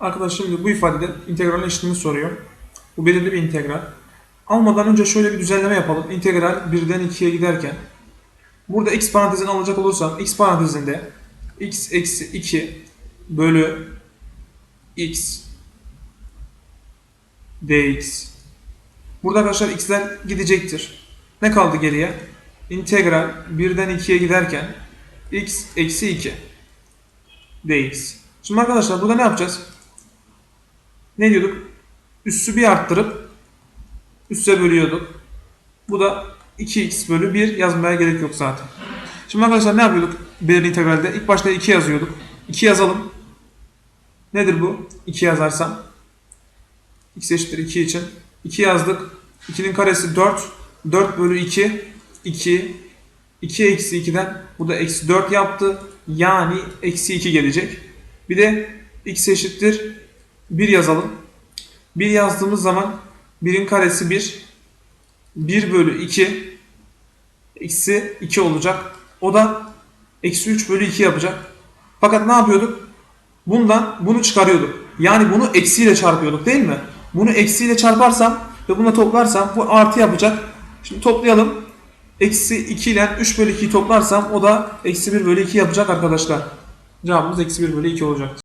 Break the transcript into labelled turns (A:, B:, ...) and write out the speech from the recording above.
A: Arkadaşlar şimdi bu ifadede integral eşitliğini soruyor. Bu belirli bir integral. Almadan önce şöyle bir düzenleme yapalım. İntegral 1'den 2'ye giderken. Burada x parantezini alacak olursam x parantezinde x eksi 2 bölü x dx. Burada arkadaşlar x'ler gidecektir. Ne kaldı geriye? İntegral 1'den 2'ye giderken x eksi 2 dx. Şimdi arkadaşlar burada ne yapacağız? Ne diyorduk? Üssü bir arttırıp üsse bölüyorduk. Bu da 2x bölü 1 yazmaya gerek yok zaten. Şimdi arkadaşlar ne yapıyorduk belirli integralde? İlk başta 2 yazıyorduk. 2 yazalım. Nedir bu? 2 yazarsam. x eşittir 2 için. 2 yazdık. 2'nin karesi 4. 4 bölü 2. 2. 2 eksi 2'den bu da eksi 4 yaptı. Yani eksi 2 gelecek. Bir de x eşittir 1 yazalım. 1 yazdığımız zaman 1'in karesi 1. 1 bölü 2 eksi 2 olacak. O da eksi 3 bölü 2 yapacak. Fakat ne yapıyorduk? Bundan bunu çıkarıyorduk. Yani bunu eksiyle çarpıyorduk değil mi? Bunu eksiyle çarparsam ve buna toplarsam bu artı yapacak. Şimdi toplayalım. Eksi 2 ile 3 bölü 2'yi toplarsam o da eksi 1 bölü 2 yapacak arkadaşlar. Cevabımız eksi 1 bölü 2 olacak.